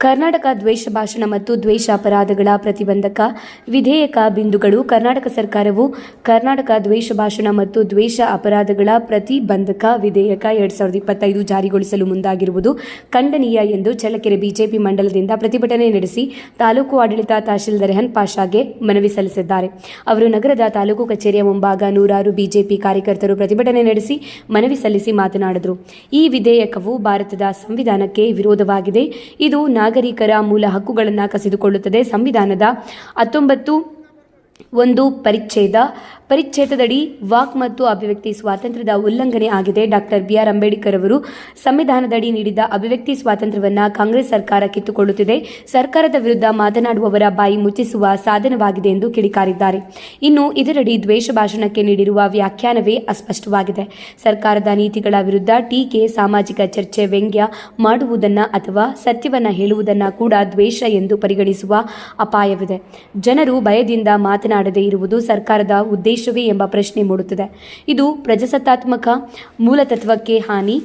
ಕರ್ನಾಟಕ ದ್ವೇಷ ಭಾಷಣ ಮತ್ತು ದ್ವೇಷ ಅಪರಾಧಗಳ ಪ್ರತಿಬಂಧಕ ವಿಧೇಯಕ ಬಿಂದುಗಳು ಕರ್ನಾಟಕ ಸರ್ಕಾರವು ಕರ್ನಾಟಕ ದ್ವೇಷ ಭಾಷಣ ಮತ್ತು ದ್ವೇಷ ಅಪರಾಧಗಳ ಪ್ರತಿಬಂಧಕ ವಿಧೇಯಕ ಎರಡ್ ಸಾವಿರದ ಇಪ್ಪತ್ತೈದು ಜಾರಿಗೊಳಿಸಲು ಮುಂದಾಗಿರುವುದು ಖಂಡನೀಯ ಎಂದು ಚಳ್ಳಕೆರೆ ಬಿಜೆಪಿ ಮಂಡಲದಿಂದ ಪ್ರತಿಭಟನೆ ನಡೆಸಿ ತಾಲೂಕು ಆಡಳಿತ ತಹಶೀಲ್ದಾರ್ ರೆಹನ್ ಪಾಷಾಗೆ ಮನವಿ ಸಲ್ಲಿಸಿದ್ದಾರೆ. ಅವರು ನಗರದ ತಾಲೂಕು ಕಚೇರಿಯ ಮುಂಭಾಗ ನೂರಾರು ಬಿಜೆಪಿ ಕಾರ್ಯಕರ್ತರು ಪ್ರತಿಭಟನೆ ನಡೆಸಿ ಮನವಿ ಸಲ್ಲಿಸಿ ಮಾತನಾಡಿದರು. ಈ ವಿಧೇಯಕವು ಭಾರತದ ಸಂವಿಧಾನಕ್ಕೆ ವಿರೋಧವಾಗಿದೆ. ಇದು ನಾಗರಿಕರ ಮೂಲ ಹಕ್ಕುಗಳನ್ನು ಕಸಿದುಕೊಳ್ಳುತ್ತದೆ. ಸಂವಿಧಾನದ ಹತ್ತೊಂಬತ್ತು ಒಂದು ಪರಿಚ್ಛೇದ ಪರಿಚ್ಛೇದದಡಿ ವಾಕ್ ಮತ್ತು ಅಭಿವ್ಯಕ್ತಿ ಸ್ವಾತಂತ್ರ್ಯದ ಉಲ್ಲಂಘನೆ ಆಗಿದೆ. Doctor B R. ಅಂಬೇಡ್ಕರ್ ಅವರು ಸಂವಿಧಾನದಡಿ ನೀಡಿದ ಅಭಿವ್ಯಕ್ತಿ ಸ್ವಾತಂತ್ರ್ಯವನ್ನು ಕಾಂಗ್ರೆಸ್ ಸರ್ಕಾರ ಕಿತ್ತುಕೊಳ್ಳುತ್ತಿದೆ. ಸರ್ಕಾರದ ವಿರುದ್ಧ ಮಾತನಾಡುವವರ ಬಾಯಿ ಮುಚ್ಚಿಸುವ ಸಾಧನವಾಗಿದೆ ಎಂದು ಕಿಡಿಕಾರಿದ್ದಾರೆ. ಇನ್ನು ಇದರಡಿ ದ್ವೇಷ ಭಾಷಣಕ್ಕೆ ನೀಡಿರುವ ವ್ಯಾಖ್ಯಾನವೇ ಅಸ್ಪಷ್ಟವಾಗಿದೆ. ಸರ್ಕಾರದ ನೀತಿಗಳ ವಿರುದ್ಧ ಟೀಕೆ, ಸಾಮಾಜಿಕ ಚರ್ಚೆ, ವ್ಯಂಗ್ಯ ಮಾಡುವುದನ್ನು ಅಥವಾ ಸತ್ಯವನ್ನು ಹೇಳುವುದನ್ನು ಕೂಡ ದ್ವೇಷ ಎಂದು ಪರಿಗಣಿಸುವ ಅಪಾಯವಿದೆ. ಜನರು ಭಯದಿಂದ ಮಾತನಾಡದೇ ಇರುವುದು ಸರ್ಕಾರದ ಉದ್ದೇಶವೇ ಎಂಬ ಪ್ರಶ್ನೆ ಮೂಡುತ್ತದೆ. ಇದು ಪ್ರಜಾಸತ್ತಾತ್ಮಕ ಮೂಲತತ್ವಕ್ಕೆ ಹಾನಿ,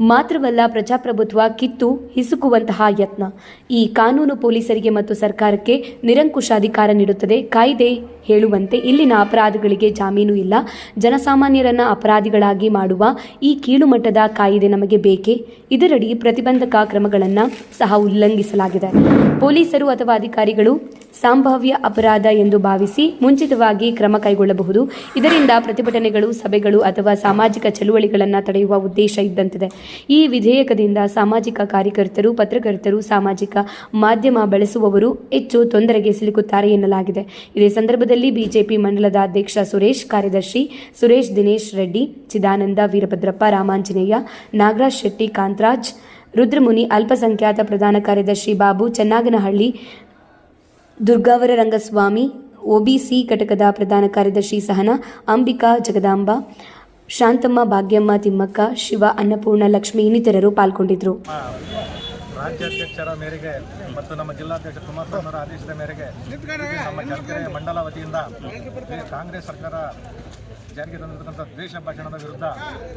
ಮಾತ್ರವಲ್ಲ ಪ್ರಜಾಪ್ರಭುತ್ವ ಕಿತ್ತು ಹಿಸುಕುವಂತಹ ಯತ್ನ. ಈ ಕಾನೂನು ಪೊಲೀಸರಿಗೆ ಮತ್ತು ಸರ್ಕಾರಕ್ಕೆ ನಿರಂಕುಶ ಅಧಿಕಾರ ನೀಡುತ್ತದೆ. ಕಾಯ್ದೆ ಹೇಳುವಂತೆ ಇಲ್ಲಿನ ಅಪರಾಧಗಳಿಗೆ ಜಾಮೀನು ಇಲ್ಲ. ಜನಸಾಮಾನ್ಯರನ್ನ ಅಪರಾಧಿಗಳಾಗಿ ಮಾಡುವ ಈ ಕೀಳುಮಟ್ಟದ ಕಾಯಿದೆ ನಮಗೆ ಬೇಕೇ? ಇದರಡಿ ಪ್ರತಿಬಂಧಕ ಕ್ರಮಗಳನ್ನು ಸಹ ಉಲ್ಲಂಘಿಸಲಾಗಿದೆ. ಪೊಲೀಸರು ಅಥವಾ ಅಧಿಕಾರಿಗಳು ಸಂಭಾವ್ಯ ಅಪರಾಧ ಎಂದು ಭಾವಿಸಿ ಮುಂಚಿತವಾಗಿ ಕ್ರಮ ಕೈಗೊಳ್ಳಬಹುದು. ಇದರಿಂದ ಪ್ರತಿಭಟನೆಗಳು, ಸಭೆಗಳು ಅಥವಾ ಸಾಮಾಜಿಕ ಚಳುವಳಿಗಳನ್ನು ತಡೆಯುವ ಉದ್ದೇಶ ಇದ್ದಂತಿದೆ. ಈ ವಿಧೇಯಕದಿಂದ ಸಾಮಾಜಿಕ ಕಾರ್ಯಕರ್ತರು, ಪತ್ರಕರ್ತರು, ಸಾಮಾಜಿಕ ಮಾಧ್ಯಮ ಬಳಸುವವರು ಹೆಚ್ಚು ತೊಂದರೆಗೆ ಸಿಲುಕುತ್ತಾರೆ ಎನ್ನಲಾಗಿದೆ. ಇದೇ ಸಂದರ್ಭದಲ್ಲಿ ಬಿಜೆಪಿ ಮಂಡಲದ ಅಧ್ಯಕ್ಷ ಸುರೇಶ್, ಕಾರ್ಯದರ್ಶಿ ಸುರೇಶ್, ದಿನೇಶ್ ರೆಡ್ಡಿ, ಚಿದಾನಂದ, ವೀರಭದ್ರಪ್ಪ, ರಾಮಾಂಜನೇಯ, ನಾಗರಾಜ್ ಶೆಟ್ಟಿ, ಕಾಂತರಾಜ್, ರುದ್ರಮುನಿ, ಅಲ್ಪಸಂಖ್ಯಾತ ಪ್ರಧಾನ ಕಾರ್ಯದರ್ಶಿ ಬಾಬು ಚನ್ನಾಗನಹಳ್ಳಿ, ದುರ್ಗಾವರ ರಂಗಸ್ವಾಮಿ ಒಬಿಸಿ ಘಟಕದ ಪ್ರಧಾನ ಕಾರ್ಯದರ್ಶಿ ಸಹನ, ಅಂಬಿಕಾ ಜಗದಾಂಬ, ಶಾಂತಮ್ಮ ಭಾಗ್ಯಮ್ಮ ತಿಮ್ಮಕ್ಕ, ಶಿವ ಅನ್ನಪೂರ್ಣ ಲಕ್ಷ್ಮಿ ಇನ್ನಿತರರು ಪಾಲ್ಗೊಂಡಿದ್ದರು. ರಾಜ್ಯಾಧ್ಯಕ್ಷರ ಮೇರೆಗೆ ಮತ್ತು ನಮ್ಮ ಜಿಲ್ಲಾಧ್ಯಕ್ಷ ಕುಮಾರಸ್ವಾಮಿಯವರ ಆದೇಶದ ಮೇರೆಗೆ ನಮ್ಮ ಚಳ್ಳಕೆರೆ ಮಂಡಲ ವತಿಯಿಂದ ಕಾಂಗ್ರೆಸ್ ಸರ್ಕಾರ ಜಾರಿಗೆ ತಂದಿರತಕ್ಕಂಥ ದ್ವೇಷ ಭಾಷಣದ ವಿರುದ್ಧ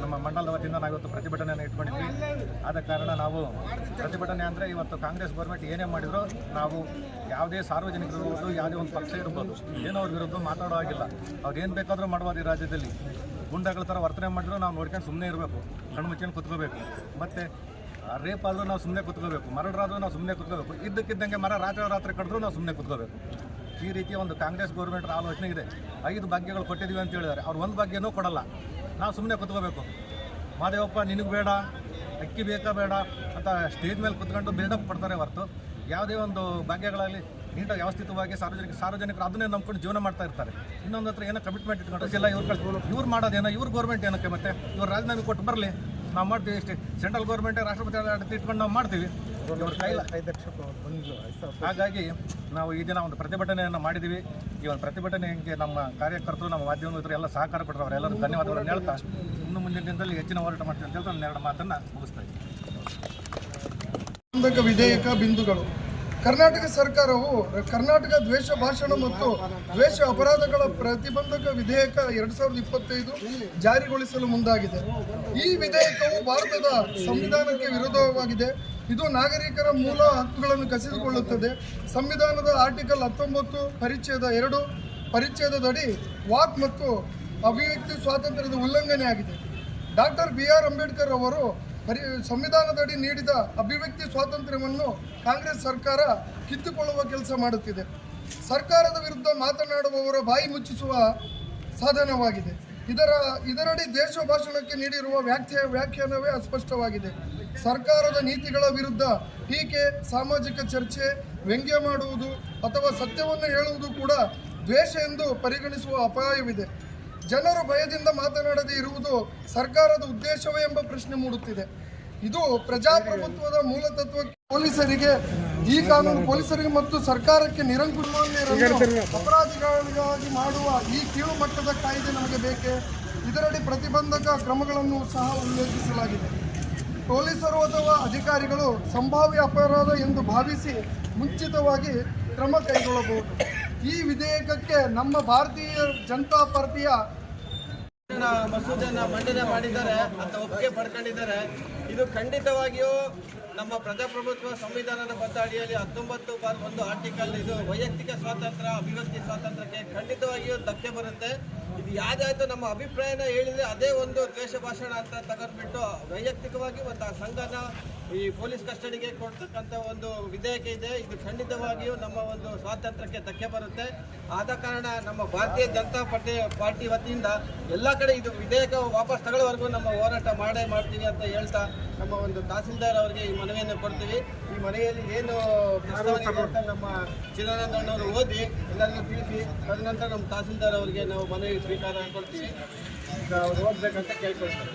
ನಮ್ಮ ಮಂಡಲದ ವತಿಯಿಂದ ನಾವು ಇವತ್ತು ಪ್ರತಿಭಟನೆಯನ್ನು ಇಟ್ಕೊಂಡಿದ್ವಿ. ಆದ ಕಾರಣ ನಾವು ಪ್ರತಿಭಟನೆ ಅಂದರೆ ಇವತ್ತು ಕಾಂಗ್ರೆಸ್ ಗೌರ್ಮೆಂಟ್ ಏನೇ ಮಾಡಿದರೂ ನಾವು ಯಾವುದೇ ಸಾರ್ವಜನಿಕರು ಇರ್ಬೋದು ಯಾವುದೇ ಒಂದು ಪಕ್ಷ ಇರ್ಬೋದು ಏನೋ ಅವ್ರ ವಿರುದ್ಧ ಮಾತಾಡೋ ಹಾಗಿಲ್ಲ. ಅವ್ರೇನು ಏನು ಬೇಕಾದರೂ ಮಾಡ್ಬೋದು ಈ ರಾಜ್ಯದಲ್ಲಿ. ಗುಂಡಗಳ ಥರ ವರ್ತನೆ ಮಾಡಿದ್ರು ನಾವು ನೋಡ್ಕೊಂಡು ಸುಮ್ಮನೆ ಇರಬೇಕು ಕಣ್ಣು ಮುಚ್ಕೊಂಡು ಕುತ್ಕೋಬೇಕು. ಮತ್ತು ರೇಪ್ ಆದರೂ ನಾವು ಸುಮ್ಮನೆ ಕುತ್ಕೋಬೇಕು ಮರಡ್ರ ಆದರೂ ನಾವು ಸುಮ್ಮನೆ ಕುತ್ಕೋಬೇಕು, ಇದ್ದಕ್ಕಿದ್ದಂಗೆ ಮರ ರಾತ್ರಿ ರಾತ್ರಿ ಕಡಿದ್ರು ನಾವು ಸುಮ್ಮನೆ ಕುತ್ಕೋಬೇಕು. ಈ ರೀತಿಯ ಒಂದು ಕಾಂಗ್ರೆಸ್ ಗೌರ್ಮೆಂಟ್ ಆಲೋಚನೆ ಇದೆ. ಐದು ಭಾಗ್ಯಗಳು ಕೊಟ್ಟಿದ್ದೀವಿ ಅಂತ ಹೇಳಿದ್ದಾರೆ. ಅವ್ರು ಒಂದು ಭಾಗ್ಯನೂ ಕೊಡಲ್ಲ. ನಾವು ಸುಮ್ಮನೆ ಕುತ್ಕೋಬೇಕು. ಮಾದೇವಪ್ಪ, ನಿನಗೆ ಬೇಡ, ಅಕ್ಕಿ ಬೇಕಾ ಬೇಡ ಅಂತ ಸ್ಟೇಜ್ ಮೇಲೆ ಕುತ್ಕೊಂಡು ಬಿಲ್ಡಪ್ ಕೊಡ್ತಾರೆ ಹೊರತು. ಯಾವುದೇ ಒಂದು ಭಾಗ್ಯಗಳಲ್ಲಿ ನೀಟಾಗಿ ವ್ಯವಸ್ಥಿತವಾಗಿ ಸಾರ್ವಜನಿಕ, ಸಾರ್ವಜನಿಕರು ಅದನ್ನೇ ನಂಬ್ಕೊಂಡು ಜೀವನ ಮಾಡ್ತಾ ಇರ್ತಾರೆ. ಇನ್ನೊಂದು ಹತ್ರ ಏನೋ ಕಮಿಟ್ಮೆಂಟ್ ಇಟ್ಕೊಂಡು ಇಲ್ಲ ಇವ್ರು ಇವ್ರು ಮಾಡೋದೇನೋ, ಇವ್ರ ಗೌರ್ಮೆಂಟ್ ಏನಕ್ಕೆ ಮತ್ತೆ? ಇವ್ರು ರಾಜೀನಾಮೆ ಕೊಟ್ಟು ಬರಲಿ. ನಾವು ಮಾಡ್ತೀವಿ ಎಷ್ಟು ಸೆಂಟ್ರಲ್ ಗೌರ್ಮೆಂಟ್ ರಾಷ್ಟ್ರಪತಿ ಇಟ್ಕೊಂಡು ನಾವು ಮಾಡ್ತೀವಿ. ಹಾಗಾಗಿ ನಾವು ಈ ದಿನ ಒಂದು ಪ್ರತಿಭಟನೆಯನ್ನು ಮಾಡಿದ್ದೀವಿ ಈ ಒಂದು ಪ್ರತಿಭಟನೆಗೆ ನಮ್ಮ ಕಾರ್ಯಕರ್ತರು, ನಮ್ಮ ಮಾಧ್ಯಮ ಮಿತ್ರರು ಎಲ್ಲ ಸಹಕಾರ ಕೊಟ್ಟರು. ಅವರೆಲ್ಲರೂ ಧನ್ಯವಾದಗಳನ್ನು ಹೇಳ್ತಾ ಇನ್ನು ಮುಂದಿನ ದಿನದಲ್ಲಿ ಹೆಚ್ಚಿನ ಹೋರಾಟ ಮಾಡ್ತೀವಿ ಅಂತ ಹೇಳ್ತಾ ಎರಡು ಮಾತನ್ನು ಮುಗಿಸ್ತಾ ಪ್ರತಿಬಂಧಕ ವಿಧೇಯಕ ಬಿಂದುಗಳು. ಕರ್ನಾಟಕ ಸರ್ಕಾರವು ಕರ್ನಾಟಕ ದ್ವೇಷ ಭಾಷಣ ಮತ್ತು ದ್ವೇಷ ಅಪರಾಧಗಳ ಪ್ರತಿಬಂಧಕ ವಿಧೇಯಕ ಎರಡ್ ಸಾವಿರದ ಇಪ್ಪತ್ತೈದು ಜಾರಿಗೊಳಿಸಲು ಮುಂದಾಗಿದೆ. ಈ ವಿಧೇಯಕವು ಭಾರತದ ಸಂವಿಧಾನಕ್ಕೆ ವಿರೋಧವಾಗಿದೆ. ಇದು ನಾಗರಿಕರ ಮೂಲ ಹಕ್ಕುಗಳನ್ನು ಕಸಿದುಕೊಳ್ಳುತ್ತದೆ. ಸಂವಿಧಾನದ ಆರ್ಟಿಕಲ್ ಹತ್ತೊಂಬತ್ತು ಪರಿಚ್ಛೇದ ಎರಡು ಪರಿಚ್ಛೇದದಡಿ ವಾಕ್ ಮತ್ತು ಅಭಿವ್ಯಕ್ತಿ ಸ್ವಾತಂತ್ರ್ಯದ ಉಲ್ಲಂಘನೆಯಾಗಿದೆ. ಡಾಕ್ಟರ್ ಬಿ ಆರ್ ಅಂಬೇಡ್ಕರ್ ಅವರು ಪರಿ ಸಂವಿಧಾನದಡಿ ನೀಡಿದ ಅಭಿವ್ಯಕ್ತಿ ಸ್ವಾತಂತ್ರ್ಯವನ್ನು ಕಾಂಗ್ರೆಸ್ ಸರ್ಕಾರ ಕಿತ್ತುಕೊಳ್ಳುವ ಕೆಲಸ ಮಾಡುತ್ತಿದೆ. ಸರ್ಕಾರದ ವಿರುದ್ಧ ಮಾತನಾಡುವವರ ಬಾಯಿ ಮುಚ್ಚಿಸುವ ಸಾಧನವಾಗಿದೆ. ಇದರ, ಇದರಡಿ ದೇಶ ಭಾಷಣಕ್ಕೆ ನೀಡಿರುವ ವ್ಯಾಖ್ಯೆ, ವ್ಯಾಖ್ಯಾನವೇ ಅಸ್ಪಷ್ಟವಾಗಿದೆ. ಸರ್ಕಾರದ ನೀತಿಗಳ ವಿರುದ್ಧ ಟೀಕೆ, ಸಾಮಾಜಿಕ ಚರ್ಚೆ, ವ್ಯಂಗ್ಯ ಮಾಡುವುದು ಅಥವಾ ಸತ್ಯವನ್ನು ಹೇಳುವುದು ಕೂಡ ದ್ವೇಷ ಎಂದು ಪರಿಗಣಿಸುವ ಅಪಾಯವಿದೆ. ಜನರು ಭಯದಿಂದ ಮಾತನಾಡದೇ ಇರುವುದು ಸರ್ಕಾರದ ಉದ್ದೇಶವೇ ಎಂಬ ಪ್ರಶ್ನೆ ಮೂಡುತ್ತಿದೆ. ಇದು ಪ್ರಜಾಪ್ರಭುತ್ವದ ಮೂಲತತ್ವ ಪೊಲೀಸರಿಗೆ, ಈ ಕಾನೂನು ಪೊಲೀಸರಿಗೆ ಮತ್ತು ಸರ್ಕಾರಕ್ಕೆ ನಿರಂಕುಶರನ್ನು ಅಪರಾಧಿಗಳಿಗಾಗಿ ಮಾಡುವ ಈ ಕೀಳು ಮಟ್ಟದ ಕಾಯ್ದೆ ನಮಗೆ ಬೇಕೇ? ಇದರಡಿ ಪ್ರತಿಬಂಧಕ ಕ್ರಮಗಳನ್ನು ಸಹ ಉಲ್ಲೇಖಿಸಲಾಗಿದೆ. ಪೊಲೀಸರು ಅಥವಾ ಅಧಿಕಾರಿಗಳು ಸಂಭಾವ್ಯ ಅಪರಾಧ ಎಂದು ಭಾವಿಸಿ ಮುಂಚಿತವಾಗಿ ಕ್ರಮ ಕೈಗೊಳ್ಳಬಹುದು. ಈ ವಿಧೇಯಕಕ್ಕೆ ನಮ್ಮ ಭಾರತೀಯ ಜನತಾ ಪಾರ್ಟಿಯ ಮಸೂದೆಯನ್ನ ಮಂಡನೆ ಮಾಡಿದ್ದಾರೆ ಅಂತ ಒಪ್ಪಿಗೆ ಪಡ್ಕೊಂಡಿದ್ದಾರೆ. ಇದು ಖಂಡಿತವಾಗಿಯೂ ನಮ್ಮ ಪ್ರಜಾಪ್ರಭುತ್ವ ಸಂವಿಧಾನದ ಬದ್ಧ ಅಡಿಯಲ್ಲಿ ಹತ್ತೊಂಬತ್ತು ಬಾರ್ ಒಂದು ಆರ್ಟಿಕಲ್ ಇದು ವೈಯಕ್ತಿಕ ಸ್ವಾತಂತ್ರ್ಯ, ಅಭಿವ್ಯಕ್ತಿ ಸ್ವಾತಂತ್ರ್ಯಕ್ಕೆ ಖಂಡಿತವಾಗಿಯೂ ಧಕ್ಕೆ ಬರುತ್ತೆ. ಇದು ಯಾವುದಾಯ್ತು ನಮ್ಮ ಅಭಿಪ್ರಾಯನ ಹೇಳಿದ್ರೆ ಅದೇ ಒಂದು ದ್ವೇಷ ಭಾಷಣ ಅಂತ ತಗೊಂಡ್ಬಿಟ್ಟು ವೈಯಕ್ತಿಕವಾಗಿ ಮತ್ತು ಆ ಸಂಘನ ಈ ಪೊಲೀಸ್ ಕಸ್ಟಡಿಗೆ ಕೊಡ್ತಕ್ಕಂಥ ಒಂದು ವಿಧೇಯಕ ಇದೆ. ಇದು ಖಂಡಿತವಾಗಿಯೂ ನಮ್ಮ ಒಂದು ಸ್ವಾತಂತ್ರ್ಯಕ್ಕೆ ಧಕ್ಕೆ ಬರುತ್ತೆ. ಆದ ಕಾರಣ ನಮ್ಮ ಭಾರತೀಯ ಜನತಾ ಪಾರ್ಟಿ ಪಾರ್ಟಿ ವತಿಯಿಂದ ಎಲ್ಲ ಕಡೆ ಇದು ವಿಧೇಯಕ ವಾಪಸ್ ತಗೊಳ್ಳೋವರೆಗೂ ನಮ್ಮ ಹೋರಾಟ ಮಾಡೇ ಮಾಡ್ತೀವಿ ಅಂತ ಹೇಳ್ತಾ ನಮ್ಮ ಒಂದು ತಹಸೀಲ್ದಾರ್ ಅವರಿಗೆ ಈ ಮನವಿಯನ್ನು ಕೊಡ್ತೀವಿ. ಈ ಮನೆಯಲ್ಲಿ ಏನು ಅಂತ ನಮ್ಮ ಚಿದಾನಂದಣ್ಣವರು ಓದಿ ಎಲ್ಲರಿಗೂ ತಿಳಿಸಿ, ತದನಂತರ ನಮ್ಮ ತಹಸೀಲ್ದಾರ್ ಅವರಿಗೆ ನಾವು ಮನವಿ ಸ್ವೀಕಾರ ಕೊಡ್ತೀವಿ. ಈಗ ಅವ್ರು ಓದ್ಬೇಕಂತ ಕೇಳ್ಕೊಳ್ತೀವಿ